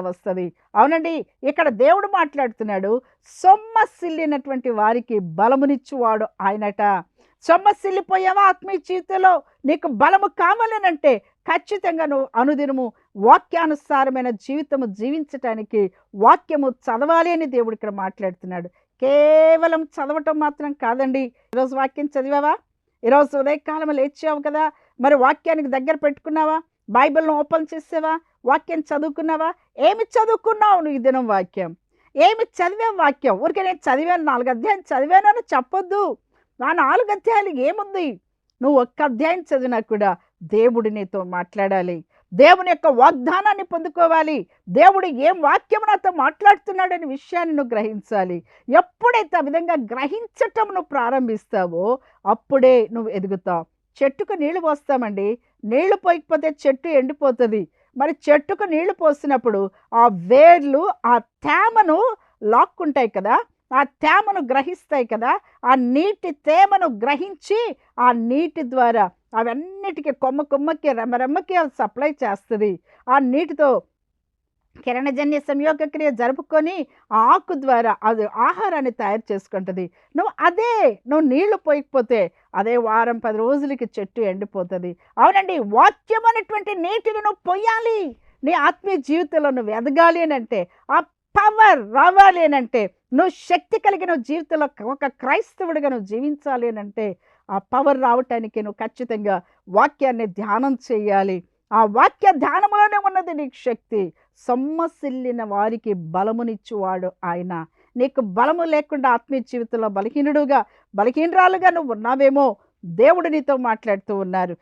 వస్తుంది. అవునండి ఇక్కడ దేవుడు మాట్లాడుతున్నాడు సొమ్మసిల్లినటువంటి వారికి బలమునిచ్చువాడు ఆయనట. సొమ్మసిల్లిపోయావా ఆత్మీయ జీవితంలో? నీకు బలము కావాలనంటే ఖచ్చితంగా నువ్వు అనుదినము వాక్యానుసారమైన జీవితము జీవించటానికి వాక్యము చదవాలి అని దేవుడు ఇక్కడ మాట్లాడుతున్నాడు. కేవలం చదవటం మాత్రం కాదండి. ఈరోజు వాక్యం చదివావా? ఈరోజు ఉదయకాలం లేచావు కదా మరి వాక్యానికి దగ్గర పెట్టుకున్నావా? బైబిల్ను ఓపెన్ చేసావా? వాక్యం చదువుకున్నావా? ఏమి చదువుకున్నావు నువ్వు ఈ దినం వాక్యం? ఏమి చదివాం వాక్యం? ఊరికే నేను చదివాను నాలుగు అధ్యాయం చదివాను అని చెప్పొద్దు. నా నాలుగు అధ్యాయాలు ఏముంది? నువ్వు ఒక్క అధ్యాయం చదివినా కూడా దేవుడు నీతో మాట్లాడాలి. దేవుని యొక్క వాగ్దానాన్ని పొందుకోవాలి. దేవుడు ఏం వాక్యం నాతో మాట్లాడుతున్నాడనే విషయాన్ని నువ్వు గ్రహించాలి. ఎప్పుడైతే ఆ విధంగా గ్రహించటం నువ్వు ప్రారంభిస్తావో అప్పుడే నువ్వు ఎదుగుతావు. చెట్టుకు నీళ్ళు పోస్తామండి. నీళ్ళు పోయకపోతే చెట్టు ఎండిపోతుంది. మరి చెట్టుకు నీళ్ళు పోసినప్పుడు ఆ వేర్లు ఆ తేమను లాక్కుంటాయి కదా? ఆ తేమను గ్రహిస్తాయి కదా? ఆ నీటి తేమను గ్రహించి ఆ నీటి ద్వారా అవన్నిటికీ కొమ్మ కొమ్మకి రెమ్మరెమ్మకి అది సప్లై చేస్తుంది. ఆ నీటితో కిరణజన్య సంయోగక్రియ జరుపుకొని ఆకు ద్వారా అది ఆహారాన్ని తయారు చేసుకుంటుంది. నువ్వు అదే నువ్వు నీళ్ళు పోయకపోతే అదే వారం పది రోజులకి చెట్టు ఎండిపోతుంది. అవునండి వాక్యం అనేటువంటి నీటిని నువ్వు పొయ్యాలి నీ ఆత్మీయ జీవితంలో నువ్వు ఎదగాలి అని అంటే ఆ పవర్ రావాలి అని అంటే నువ్వు శక్తి కలిగిన జీవితంలో ఒక క్రైస్తవుడిగా నువ్వు జీవించాలి అని అంటే ఆ పవర్ రావటానికి నువ్వు ఖచ్చితంగా వాక్యాన్ని ధ్యానం చేయాలి. ఆ వాక్య ధ్యానంలోనే ఉన్నది నీకు శక్తి. సొమ్మసిల్లిన వారికి బలమునిచ్చువాడు ఆయన. నీకు బలము లేకుండా ఆత్మీయ జీవితంలో బలహీనుడుగా బలహీనరాలుగా నువ్వు ఉన్నావేమో దేవుడు నీతో మాట్లాడుతూ ఉన్నారు.